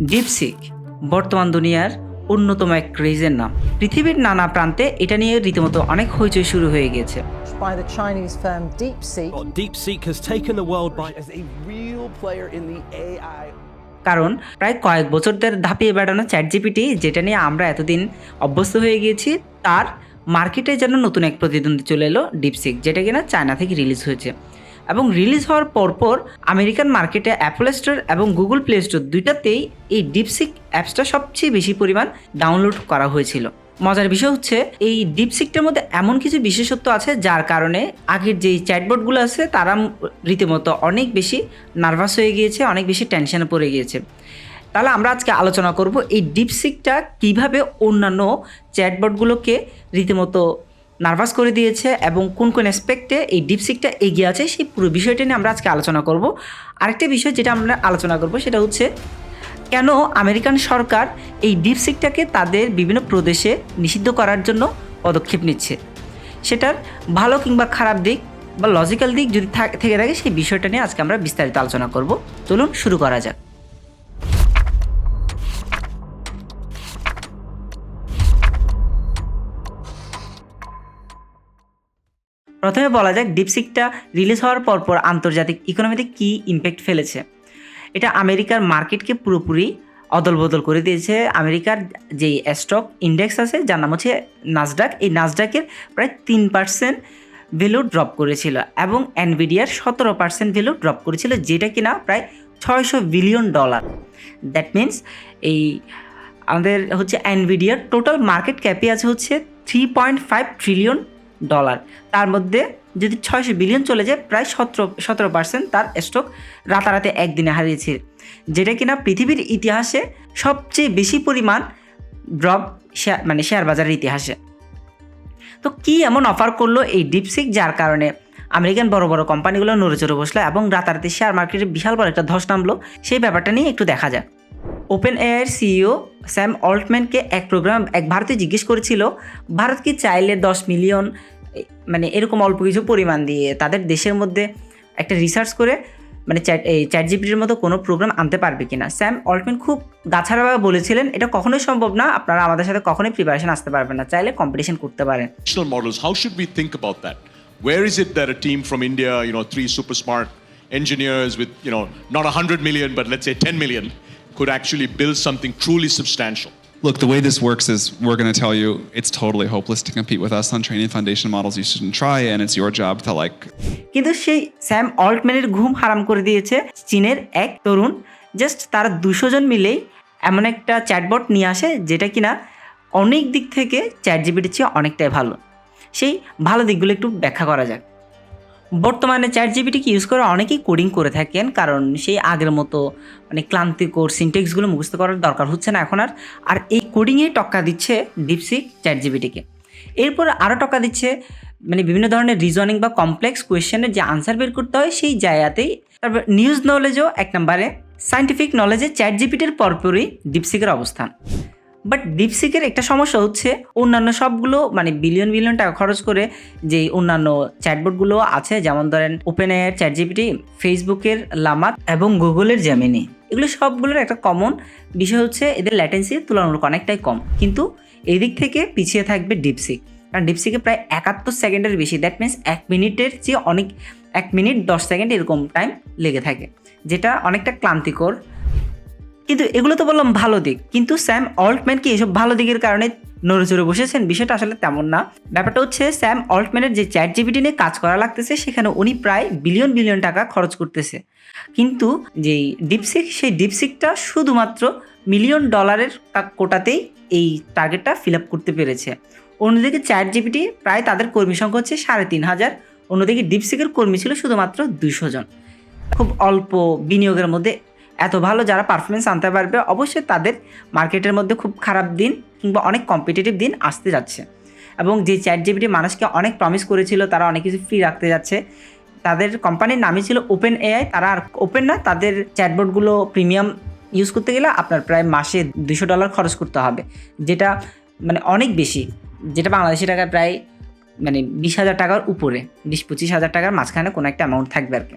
DeepSeek বর্তমান দুনিয়ার অন্যতম এক ক্রেজের নাম। পৃথিবীর নানা প্রান্তে এটা নিয়ে রীতিমতো অনেক হইচই শুরু হয়ে গিয়েছে by the Chinese firm DeepSeek. Well, DeepSeek has taken the world by as a real player in the AI কারণ প্রায় কয়েক বছর ধরে ধাপিয়ে বেড়ানো চ্যাট জিপিটি যেটা নিয়ে আমরা এতদিন অভ্যস্ত হয়ে গিয়েছি তার মার্কেটে যেন নতুন এক প্রতিদ্বন্দ্বী চলে এলো ডিপসিক যেটা কিনা চায়না থেকে রিলিজ হয়েছে। এবং রিলিজ হওয়ার পরপর আমেরিকান মার্কেটে অ্যাপল স্টোর এবং গুগল প্লে স্টোর দুইটাতেই এই ডিপসিক অ্যাপসটা সবচেয়ে বেশি পরিমাণ ডাউনলোড করা হয়েছিল। মজার বিষয় হচ্ছে, এই ডিপসিকটার মধ্যে এমন কিছু বিশেষত্ব আছে যার কারণে আগের যেই চ্যাটবোর্ডগুলো আছে তারা রীতিমতো অনেক বেশি নার্ভাস হয়ে গিয়েছে, অনেক বেশি টেনশনে পড়ে গিয়েছে। তাহলে আমরা আজকে আলোচনা করব এই ডিপসিকটা কীভাবে অন্যান্য চ্যাটবটগুলোকে রীতিমতো নার্ভাস করে দিয়েছে এবং কোন কোন অ্যাসপেক্টে এই ডিপসিকটা এগিয়ে আছে সেই পুরো বিষয়টা নিয়ে আমরা আজকে আলোচনা করব। আরেকটা বিষয় যেটা আমরা আলোচনা করব সেটা হচ্ছে, কেন আমেরিকান সরকার এই ডিপসিকটাকে তাদের বিভিন্ন প্রদেশে নিষিদ্ধ করার জন্য পদক্ষেপ নিচ্ছে? সেটার ভালো কিংবা খারাপ দিক বা লজিক্যাল দিক যদি থাক- থেকে সেই বিষয়টা নিয়ে আজকে আমরা বিস্তারিত আলোচনা করব। চলুন শুরু করা যাক। প্রথমে বলা যাক ডিপসিকটা রিলিজ হওয়ার পরপর আন্তর্জাতিক ইকোনমিতে কী ইম্প্যাক্ট ফেলেছে। এটা আমেরিকার মার্কেটকে পুরোপুরি অদল বদল করে দিয়েছে। আমেরিকার যে স্টক ইন্ডেক্স আছে, যার নাম হচ্ছে নাসডাক এই নাসডাকের প্রায় তিন পার্সেন্ট ভ্যালু ড্রপ করেছিল এবং এনভিডিয়ার সতেরো পার্সেন্ট ভ্যালু ড্রপ করেছিল, যেটা কিনা প্রায় ছয়শো বিলিয়ন ডলার দ্যাট মিন্স এই আমাদের হচ্ছে এনভিডিয়ার টোটাল মার্কেট ক্যাপে আছে হচ্ছে three point five trillion dollar তার মধ্যে যদি ছয়শো বিলিয়ন চলে যায়, প্রায় সতেরো সতেরো পার্সেন্ট তার স্টক রাতারাতি একদিনে হারিয়েছে। যেটা কিনা পৃথিবীর ইতিহাসে সবচেয়ে বেশি পরিমাণ ড্রপ মানে শেয়ার বাজারের ইতিহাসে। তো কি এমন অফার করল এই ডিপসিক যার কারণে আমেরিকান বড় বড় কোম্পানিগুলো নড়ে চড়ে বসল এবং রাতারাতি শেয়ার মার্কেটে বিশাল বড় একটা ধস নামলো। সেই ব্যাপারটা নিয়ে একটু দেখা যাক। ওপেন এআইয়ের সিইও স্যাম অল্টম্যানকে এক প্রোগ্রাম এক ভারতে জিজ্ঞেস করেছিল, ভারত কি চাইলে দশ মিলিয়ন মানে এরকম অল্প কিছু পরিমাণ দিয়ে তাদের দেশের মধ্যে একটা রিসার্চ করে মানে চ্যাট এই চ্যাট জিপিটির মতো কোনো প্রোগ্রাম আনতে পারবে কিনা। স্যাম অল্টম্যান খুব গাছাড়াভাবে বলেছিলেন, এটা কখনোই সম্ভব না, আপনারা আমাদের সাথে কখনই প্রিপারেশন আসতে পারবেন না, চাইলে কম্পিটিশন করতে পারেন। National models how should be think about that where is it that a team from India you know three super smart engineers with you know not 100 million but let's say 10 million could actually build something truly substantial? Look, the way this works is we're going to tell you it's totally hopeless to compete with us on training foundation models. You shouldn't try, and it's your job to like কিন্তু সেই Sam অল্টম্যানের ঘুম হারাম করে দিয়েছে চীনের এক তরুণ just তারা দুশো জন মিলেই এমন একটা চ্যাটবট নিয়ে আসে যেটা কিনা অনেক দিক থেকে চ্যাট জিপিটির চেয়ে অনেকটাই ভালো সেই ভালো দিকগুলো একটু ব্যাখ্যা করা যাক বর্তমানে চ্যাট জিপিটিকে ইউজ করে অনেকেই কোডিং করে থাকেন, কারণ সেই আগের মতো মানে ক্লান্তিকর সিনটেক্সগুলো মুখস্থ করার দরকার হচ্ছে না এখন আর। আর এই কোডিংয়ে টক্কা দিচ্ছে ডিপসিক চ্যাট জিপিটিকে এরপর আরও টক্কা দিচ্ছে মানে বিভিন্ন ধরনের রিজনিং বা কমপ্লেক্স কোয়েশ্চেনের যে আনসার বের করতে হয় সেই জায়গাতেই। তারপর নিউজ নলেজও এক নম্বরে সাইন্টিফিক নলেজে চ্যাট জিপিটির পরপরই ডিপসিকের অবস্থান। বাট ডিপসিকের একটা সমস্যা হচ্ছে অন্যান্য সবগুলো মানে বিলিয়ন বিলিয়ন টাকা খরচ করে যে অন্যান্য চ্যাটবোর্ডগুলো আছে, যেমন ধরেন ওপেন এয়ার চ্যাট জিপিটি ফেসবুকের লামাক এবং গুগলের জ্যামিনি এগুলো সবগুলোর একটা কমন বিষয় হচ্ছে এদের ল্যাটেন্সি তুলনামূলক অনেকটাই কম। কিন্তু এদিক থেকে পিছিয়ে থাকবে ডিপসিক কারণ ডিপসিকে প্রায় একাত্তর সেকেন্ডের বেশি দ্যাট মিন্স এক মিনিটের চেয়ে অনেক, এক মিনিট দশ সেকেন্ড এরকম টাইম লেগে থাকে, যেটা অনেকটা ক্লান্তিকর। কিন্তু এগুলো তো বললাম ভালো দিক। কিন্তু স্যাম অল্টম্যান কি এসব ভালো দিকের কারণে নড়ে চড়ে বসেছেন? বিষয়টা আসলে তেমন না। ব্যাপারটা হচ্ছে, স্যাম অল্টম্যানের যে চ্যাট জিবিটি নিয়ে কাজ করা লাগতেছে, সেখানে উনি প্রায় বিলিয়ন বিলিয়ন টাকা খরচ করতেছে। কিন্তু যেই ডিপসিক, সেই ডিপসিকটা শুধুমাত্র মিলিয়ন ডলারের কোটাতেই এই টার্গেটটা ফিল আপ করতে পেরেছে। অন্যদিকে চ্যাট জিপিটি প্রায় তাদের কর্মী সংখ্যা হচ্ছে সাড়ে তিন হাজার। অন্যদিকে ডিপসিকের কর্মী ছিল শুধুমাত্র দুশো জন। খুব অল্প বিনিয়োগের মধ্যে এত ভালো যারা পারফরমেন্স আনতে পারবে, অবশ্যই তাদের মার্কেটের মধ্যে খুব খারাপ দিন কিংবা অনেক কম্পিটিটিভ দিন আসতে যাচ্ছে। এবং যে চ্যাট জিপিটি মানুষকে অনেক প্রমিস করেছিল, তারা অনেক কিছু ফ্রি রাখতে যাচ্ছে। তাদের কোম্পানির নামই ছিল ওপেন এআই তারা আর ওপেন না, তাদের চ্যাটবোর্ডগুলো প্রিমিয়াম ইউজ করতে গেলে আপনার প্রায় মাসে দুশো ডলার খরচ করতে হবে। যেটা মানে অনেক বেশি, যেটা বাংলাদেশি টাকায় প্রায় মানে বিশ হাজার টাকার উপরে, বিশ পঁচিশ হাজার টাকার মাঝখানে কোনো একটা অ্যামাউন্ট থাকবে আর কি।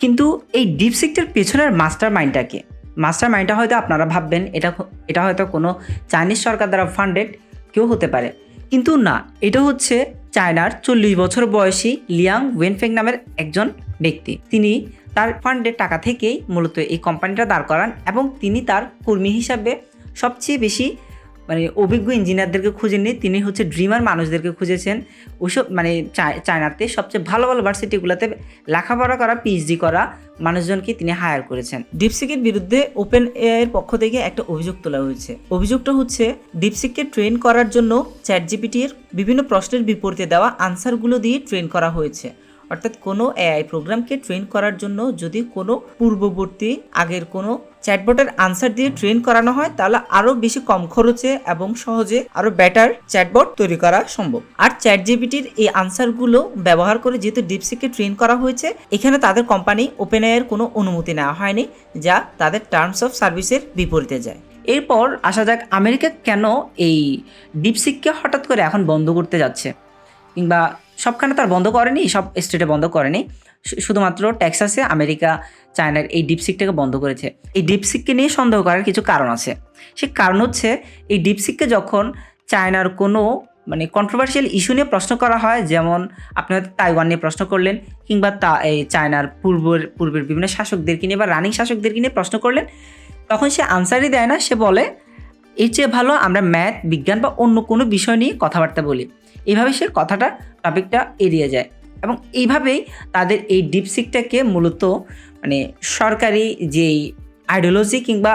কিন্তু এই ডিপসিকটার পেছনের মাস্টার মাইন্ডটাকে মাস্টার মাইন্ডটা হয়তো আপনারা ভাববেন, এটা এটা হয়তো কোনো চাইনিজ সরকার দ্বারা ফান্ডেড কেউ হতে পারে। কিন্তু না, এটা হচ্ছে চায়নার চল্লিশ বছর বয়সী লিয়াং ওয়েনফেং নামের একজন ব্যক্তি। তিনি তার ফান্ডের টাকা থেকেই মূলত এই কোম্পানিটা দাঁড় করান এবং তিনি তার কর্মী হিসাবে সবচেয়ে বেশি মানে অভিজ্ঞ ইঞ্জিনিয়ারদেরকে খুঁজেননি তিনি হচ্ছে ড্রিমার মানুষদেরকে খুঁজেছেন। ওইসব মানে চায়- চায়নাতে সবচেয়ে ভালো ভালো ভার্সিটিগুলোতে লেখাপড়া করা পিএইচডি করা মানুষজনকে তিনি হায়ার করেছেন। ডিপসিকের বিরুদ্ধে ওপেন এর পক্ষ থেকে একটা অভিযোগ তোলা হয়েছে। অভিযোগটা হচ্ছে ডিপসিককে ট্রেন করার জন্য চ্যাট জিপিটির বিভিন্ন প্রশ্নের বিপরীতে দেওয়া আনসারগুলো দিয়ে ট্রেন করা হয়েছে। অর্থাৎ কোনো এআই প্রোগ্রামকে ট্রেন করার জন্য যদি কোনো পূর্ববর্তী আগের কোনো চ্যাটবটের আনসার দিয়ে ট্রেন করানো হয়, তাহলে আরও বেশি কম খরচে এবং সহজে আরও বেটার চ্যাটবট তৈরি করা সম্ভব। আর চ্যাট জিবিটির এই আনসারগুলো ব্যবহার করে যেহেতু ডিপসিককে ট্রেন করা হয়েছে, এখানে তাদের কোম্পানি ওপেন এর কোনো অনুমতি নেওয়া হয়নি, যা তাদের টার্মস অফ সার্ভিসের বিপরীতে যায়। এরপর আসা যাক আমেরিকা কেন এই ডিপসিককে হঠাৎ করে এখন বন্ধ করতে যাচ্ছে, কিংবা সবখানে তার বন্ধ করেনি, সব স্টেটে বন্ধ করেনি। শুধুমাত্র টেক্সাসে আমেরিকা চায়নার এই ডিপসিকটাকে বন্ধ করেছে। এই ডিপসিককে নিয়ে সন্দেহ করার কিছু কারণ আছে। সে কারণ হচ্ছে, এই ডিপসিককে যখন চায়নার কোনো মানে কন্ট্রোভার্সিয়াল ইস্যু নিয়ে প্রশ্ন করা হয়, যেমন আপনি হয়তো তাইওয়ান নিয়ে প্রশ্ন করলেন, কিংবা তা, এই চায়নার পূর্বের পূর্বের বিভিন্ন শাসকদেরকে নিয়ে বা রানিং শাসকদেরকে নিয়ে প্রশ্ন করলেন, তখন সে আনসারই দেয় না, সে বলে এর চেয়ে ভালো আমরা ম্যাথ, বিজ্ঞান বা অন্য কোনো বিষয় নিয়ে কথাবার্তা বলি। এইভাবে সে কথাটা, টপিকটা এড়িয়ে যায় এবং এইভাবেই তাদের এই ডিপসিকটাকে মূলত মানে সরকারি যেই আইডিওলজি কিংবা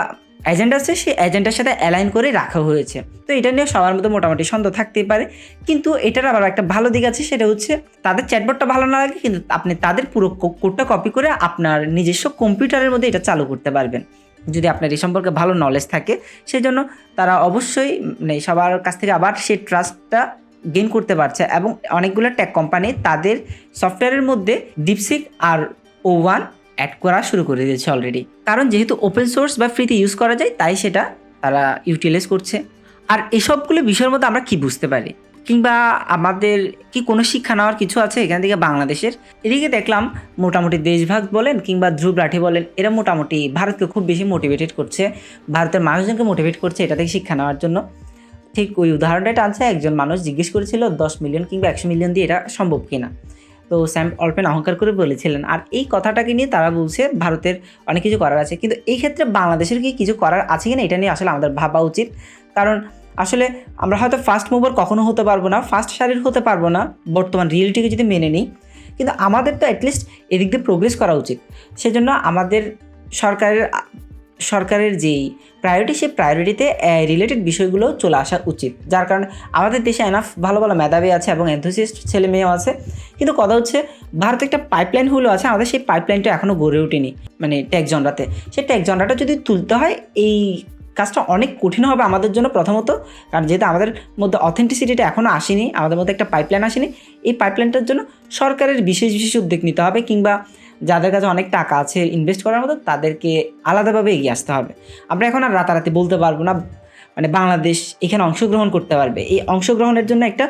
এজেন্ডা আছে, সেই এজেন্ডার সাথে অ্যালাইন করে রাখা হয়েছে। তো এটা নিয়ে সবার মধ্যে মোটামুটি সন্দেহ থাকতেই পারে। কিন্তু এটার আবার একটা ভালো দিক আছে, সেটা হচ্ছে তাদের চ্যাটবটটা ভালো না লাগে, কিন্তু আপনি তাদের পুরো কোডটা কপি করে আপনার নিজস্ব কম্পিউটারের মধ্যে এটা চালু করতে পারবেন। যদি আপনার এই সম্পর্কে ভালো নলেজ থাকে সেই জন্য তারা অবশ্যই মানে সবার কাছ থেকে আবার সেই ট্রাস্টটা গেইন করতে পারছে এবং অনেকগুলো টেক কোম্পানি তাদের সফটওয়্যারের মধ্যে ডিপসিক আর ও ওয়ান অ্যাড করা শুরু করে দিয়েছে অলরেডি কারণ যেহেতু ওপেন সোর্স বা ফ্রিতে ইউজ করা যায়, তাই সেটা তারা ইউটিলাইজ করছে। আর এসবগুলো বিষয়ের মধ্যে আমরা কি বুঝতে পারি? কিংবা আমাদের কি কোনো শিক্ষা নেওয়ার কিছু আছে এখান থেকে বাংলাদেশের? এদিকে দেখলাম মোটামুটি দেশভাগ বলেন কিংবা ধ্রুব রাঠি বলেন, এরা মোটামুটি ভারতকে খুব বেশি মোটিভেটেড করছে, ভারতের মানুষজনকে মোটিভেট করছে এটা থেকে শিক্ষা নেওয়ার জন্য। ঠিক ওই উদাহরণটা টানছে, একজন মানুষ জিজ্ঞেস করেছিল, দশ মিলিয়ন কিংবা একশো মিলিয়ন দিয়ে এটা সম্ভব কিনা? তো স্যাম অল্পেন অহংকার করে বলেছিলেন, আর এই কথাটাকে নিয়ে তারা বলছে ভারতের অনেক কিছু করার আছে। কিন্তু এই ক্ষেত্রে বাংলাদেশের কি কিছু করার আছে কিনা এটা নিয়ে আসলে আমাদের ভাবা উচিত। কারণ আসলে আমরা হয়তো ফার্স্ট মুভার কখনো হতে পারব না ফার্স্ট সারির হতে পারব না, বর্তমান রিয়েলিটিকে যদি মেনে নিই। কিন্তু আমাদের তো অ্যাটলিস্ট এদিক দিয়ে প্রোগ্রেস করা উচিত। সেজন্য আমাদের সরকারের সরকারের যেই প্রায়োরিটি সেই প্রায়োরিটিতে রিলেটেড বিষয়গুলো চলে আসা উচিত। যার কারণে আমাদের দেশে এনাফ ভালো ভালো মেধাবী আছে এবং এনথুসিস্ট ছেলে মেয়েও আছে। কিন্তু কথা হচ্ছে, ভারতে একটা পাইপলাইন হলেও আছে, আমাদের সেই পাইপলাইনটা এখনও গড়ে ওঠেনি মানে টেক জনরাতে সেই টেক জনরাটা যদি তুলতে হয়, এই কাজটা অনেক কঠিন হবে আমাদের জন্য প্রথমত, কারণ যেহেতু আমাদের মধ্যে অথেন্টিসিটিটা এখনও আসেনি, আমাদের মধ্যে একটা পাইপলাইন আসেনি, এই পাইপলাইনটার জন্য সরকারের বিশেষ বিশেষ উদ্যোগ নিতে হবে কিংবা যাদের কাছে অনেক টাকা আছে ইনভেস্ট করার মতো, তাদেরকে আলাদাভাবে এগিয়ে আসতে হবে। আমরা এখন আর রাতারাতি বলতে পারব না মানে বাংলাদেশ এখানে অংশগ্রহণ করতে পারবে। এই অংশগ্রহণের জন্য একটা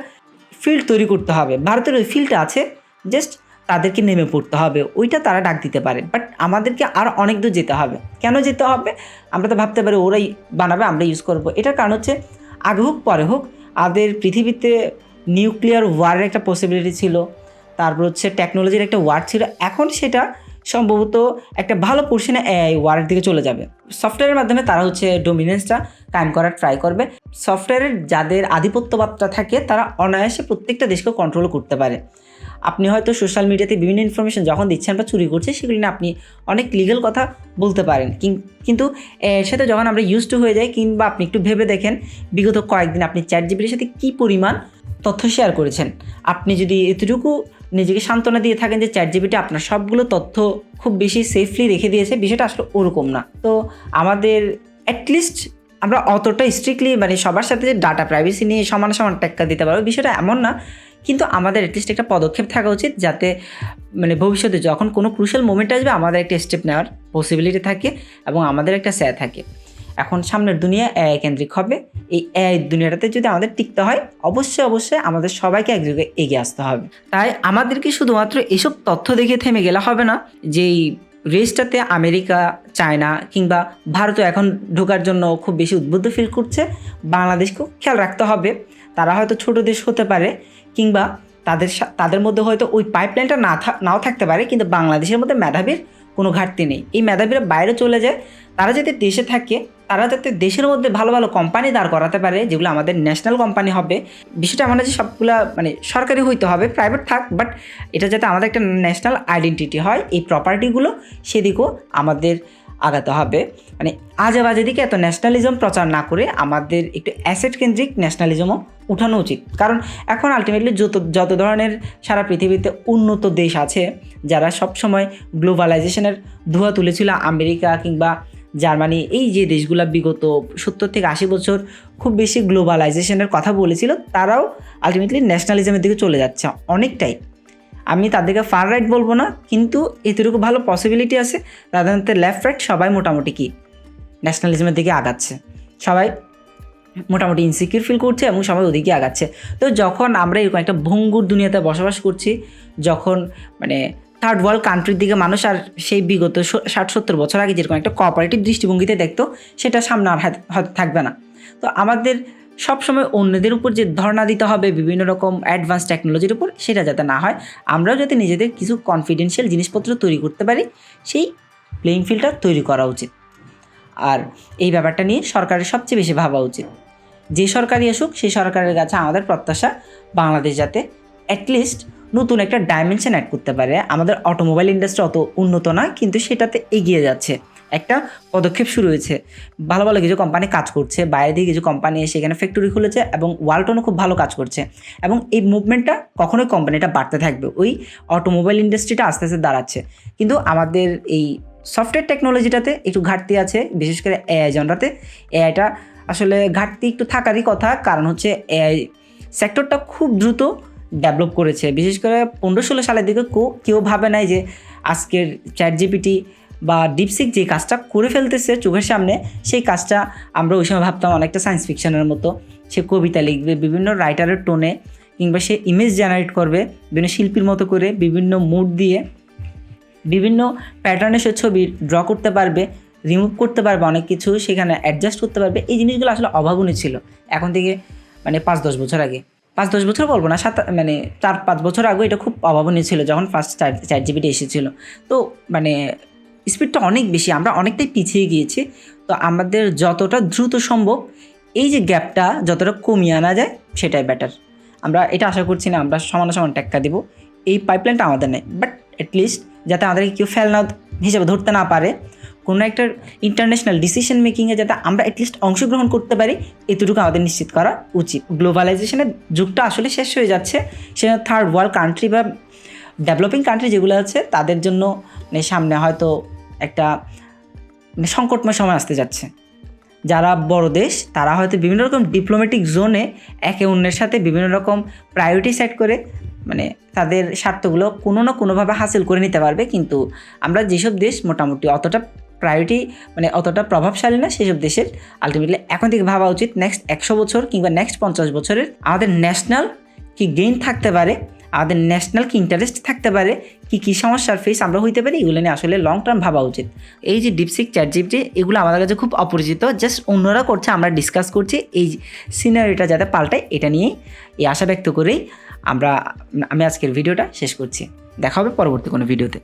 ফিল্ড তৈরি করতে হবে। ভারতের ওই ফিল্ডটা আছে জাস্ট তাদেরকে নেমে পড়তে হবে, ওইটা তারা ডাক দিতে পারে। বাট আমাদেরকে আর অনেক দূর যেতে হবে। কেন যেতে হবে? আমরা তো ভাবতে পারি ওরাই বানাবে আমরা ইউজ করব। এটার কারণ হচ্ছে, আগে হোক, পরে হোক, আমাদের পৃথিবীতে নিউক্লিয়ার ওয়ারের একটা পসিবিলিটি ছিল। তারপর হচ্ছে টেকনোলজির একটা ওয়ার ছিল। এখন সেটা সম্ভবত একটা ভালো পোর্শনে এআই ওয়ারের দিকে চলে যাবে। সফটওয়্যারের মাধ্যমে তারা হচ্ছে ডোমিনেন্সটা কায়েম করার ট্রাই করবে। সফটওয়্যারের যাদের আধিপত্যবাদটা থাকে, তারা অনায়াসে প্রত্যেকটা দেশকে কন্ট্রোল করতে পারে। আপনি হয়তো সোশ্যাল মিডিয়াতে বিভিন্ন ইনফরমেশন যখন দিচ্ছেন বা চুরি করছে সেগুলি নিয়ে আপনি অনেক লিগেল কথা বলতে পারেন। কিন- কিন্তু এর সাথে যখন আমরা ইউজ টু হয়ে যাই কিংবা আপনি একটু ভেবে দেখেন, বিগত কয়েকদিন আপনি চ্যাট জিবির সাথে কী পরিমাণ তথ্য শেয়ার করেছেন। আপনি যদি এতটুকু নিজেকে সান্ত্বনা দিয়ে থাকেন যে চ্যাট জিবিটি আপনার সবগুলো তথ্য খুব বেশি সেফলি রেখে দিয়েছে, বিষয়টা আসলে ওরকম না। তো আমাদের অ্যাটলিস্ট আমরা অতটা স্ট্রিক্টলি মানে সবার সাথে যে ডাটা প্রাইভেসি নিয়ে সমান সমান টেক্কা দিতে পারব, বিষয়টা এমন না কিন্তু আমাদের অ্যাটলিস্ট একটা পদক্ষেপ থাকা উচিত যাতে মানে ভবিষ্যতে যখন কোনো ক্রুশাল মোমেন্ট আসবে, আমাদের একটা স্টেপ নেওয়ার পসিবিলিটি থাকে এবং আমাদের একটা স্যা থাকে। এখন সামনের দুনিয়া এআই কেন্দ্রিক হবে। এই এআই দুনিয়াটাতে যদি আমাদের টিকতে হয়, অবশ্যই অবশ্যই আমাদের সবাইকে একযোগে এগিয়ে আসতে হবে। তাই আমাদেরকে শুধুমাত্র এসব তথ্য দেখে থেমে গেলে হবে না, যেই রেসটাতে আমেরিকা, চায়না কিংবা ভারতও এখন ঢোকার জন্য খুব বেশি উদ্বুদ্ধ ফিল করছে, বাংলাদেশকেও খেয়াল রাখতে হবে। তারা হয়তো ছোট দেশ হতে পারে কিংবা তাদের তাদের মধ্যে হয়তো ওই পাইপলাইনটা না নাও থাকতে পারে, কিন্তু বাংলাদেশের মধ্যে মেধাবীর কোনো ঘাটতি নেই। এই মেধাবীরা বাইরে চলে যায়, তারা যাতে দেশে থাকে, তারা যাতে দেশের মধ্যে ভালো ভালো কোম্পানি দাঁড় করাতে পারে, যেগুলো আমাদের ন্যাশনাল কোম্পানি হবে। বিষয়টা না যে সবগুলা মানে সরকারি হইতে হবে প্রাইভেট থাক বাট এটা যাতে আমাদের একটা ন্যাশনাল আইডেন্টিটি হয়, এই প্রপার্টিগুলো সেদিকেও আমাদের আগাতে হবে। মানে আজে বাজে দিকে এত ন্যাশনালিজম প্রচার না করে আমাদের একটু অ্যাসেট কেন্দ্রিক ন্যাশনালিজমও উঠানো উচিত। কারণ এখন আলটিমেটলি যত যত ধরনের সারা পৃথিবীতে উন্নত দেশ আছে, যারা সবসময় গ্লোবালাইজেশনের ধোয়া তুলেছিল, আমেরিকা কিংবা জার্মানি, এই যে দেশগুলো বিগত সত্তর থেকে আশি বছর খুব বেশি গ্লোবালাইজেশনের কথা বলেছিল, তারাও আলটিমেটলি ন্যাশনালিজমের দিকে চলে যাচ্ছে অনেকটাই। আমি তাদেরকে ফার রাইট বলব না, কিন্তু এতটুকু ভালো পসিবিলিটি আছে মধ্যে লেফট রাইট সবাই মোটামুটি কি ন্যাশনালিজমের দিকে আগাচ্ছে। সবাই মোটামুটি ইনসিকিউর ফিল করছে এবং সবাই ওদিকে আগাচ্ছে। তো যখন আমরা এরকম একটা ভঙ্গুর দুনিয়াতে বসবাস করছি, যখন মানে থার্ড ওয়ার্ল্ড কান্ট্রির দিকে মানুষ আর সেই বিগত ষাট, সত্তর বছর আগে যেরকম একটা কোঅপারেটিভ দৃষ্টিভঙ্গিতে দেখতো, সেটা সামনে আর থাকবে না। তো আমাদের সবসময় অন্যদের উপর যে ধর্ণা দিতে হবে, বিভিন্ন রকম অ্যাডভান্স টেকনোলজির উপর, সেটা যাতে না হয়, আমরাও যাতে নিজেদের কিছু কনফিডেন্সিয়াল জিনিসপত্র তৈরি করতে পারি, সেই প্লেইং ফিল্ডটা তৈরি করা উচিত। আর এই ব্যাপারটা নিয়ে সরকারের সবচেয়ে বেশি ভাবা উচিত। যে সরকারই আসুক, সেই সরকারের কাছে আমাদের প্রত্যাশা, বাংলাদেশ যাতে অ্যাটলিস্ট নতুন একটা ডাইমেনশন অ্যাড করতে পারে। আমাদের অটোমোবাইল ইন্ডাস্ট্রি অত উন্নত না কিন্তু সেটাতে এগিয়ে যাচ্ছে। একটা পদক্ষেপ শুরু হয়েছে। ভালো ভালো কিছু কোম্পানি কাজ করছে, বাইরে থেকে কিছু কোম্পানি এসে এখানে ফ্যাক্টরি খুলেছে এবং ওয়ালটনও খুব ভালো কাজ করছে। এবং এই মুভমেন্টটা কখনোই কোম্পানিটা বাড়তে থাকবে, ওই অটোমোবাইল ইন্ডাস্ট্রিটা আস্তে আস্তে দাঁড়াচ্ছে। কিন্তু আমাদের এই সফটওয়্যার টেকনোলজিটাতে একটু ঘাটতি আছে, বিশেষ করে এআই জনরাতে। এআইটা আসলে ঘাটতি একটু থাকারই কথা, কারণ হচ্ছে এআই সেক্টরটা খুব দ্রুত ডেভেলপ করেছে। বিশেষ করে পনেরো ষোলো সালের দিকে কেউ ভাবে নাই যে আজকের চ্যাট জিপিটি বা ডিপসিক যে কাজটা করে ফেলতেছে চোখের সামনে, সেই কাজটা আমরা ওই সময় ভাবতাম অনেকটা সায়েন্স ফিকশনের মতো। সে কবিতা লিখবে, বিভিন্ন রাইটারের টোনে কিংবা সে ইমেজ জেনারেট করবে, বিভিন্ন শিল্পীর মতো করে বিভিন্ন মুড দিয়ে, বিভিন্ন প্যাটার্নে সে ছবি ড্র করতে পারবে রিমুভ করতে পারবে, অনেক কিছু সেখানে অ্যাডজাস্ট করতে পারবে। এই জিনিসগুলো আসলে অভাবনীয় ছিল। এখন থেকে মানে পাঁচ দশ বছর আগে। পাঁচ দশ বছর বলব না, সাত মানে চার পাঁচ বছর আগে এটা খুব অভাবনীয় ছিল, যখন ফার্স্ট চার জিবিটি এসেছিল। তো মানে স্পিডটা অনেক বেশি, আমরা অনেকটাই পিছিয়ে গিয়েছি। তো আমাদের যতটা দ্রুত সম্ভব এই যে গ্যাপটা যতটা কমিয়ে আনা যায়, সেটাই বেটার আমরা এটা আশা করছি না, আমরা সমান সমান টেক্কা দেবো। এই পাইপলাইনটা আমাদের নেই। বাট অ্যাটলিস্ট যাতে আমাদেরকে কেউ ফেলনা হিসেবে ধরতে না পারে, কোনো একটা ইন্টারন্যাশনাল ডিসিশন মেকিংয়ে যাতে আমরা অ্যাটলিস্ট অংশগ্রহণ করতে পারি, এতটুকু আমাদের নিশ্চিত করা উচিত। গ্লোবালাইজেশনের যুগটা আসলে শেষ হয়ে যাচ্ছে। সেটা থার্ড ওয়ার্ল্ড কান্ট্রি বা ডেভেলপিং কান্ট্রি যেগুলো আছে, তাদের জন্য মানে সামনে হয়তো একটা সংকটময় সময় আসতে যাচ্ছে। যারা বড় দেশ, তারা হয়তো বিভিন্ন রকম ডিপ্লোম্যাটিক জোনে একে অন্যের সাথে বিভিন্ন রকম প্রায়োরিটি সেট করে মানে তাদের স্বার্থগুলো কোনো না কোনোভাবে হাসিল করে নিতে পারবে। কিন্তু আমরা যেসব দেশ মোটামুটি অতটা প্রায়োরিটি মানে অতটা প্রভাবশালী না, সেসব দেশের আলটিমেটলি এখন থেকে ভাবা উচিত নেক্সট একশো বছর কিংবা নেক্সট পঞ্চাশ বছরের আমাদের ন্যাশনাল কি গেইন থাকতে পারে। আমাদের ন্যাশনাল কি ইন্টারেস্ট থাকতে পারে, কি, কী সমস্যার ফেস আমরা হইতে পারি, এগুলো নিয়ে আসলে লং টার্ম ভাবা উচিত। এই যে ডিপসিক চ্যাট জিপটি এগুলো আমাদের কাছে খুব অপরিচিত জাস্ট অন্যরা করছে, আমরা ডিসকাস করছি, এই সিনারিটা যাতে পাল্টায়, এটা নিয়ে এই আশা ব্যক্ত করেই আমরা, আমি আজকের ভিডিওটা শেষ করছি। দেখা হবে পরবর্তী কোনো ভিডিওতে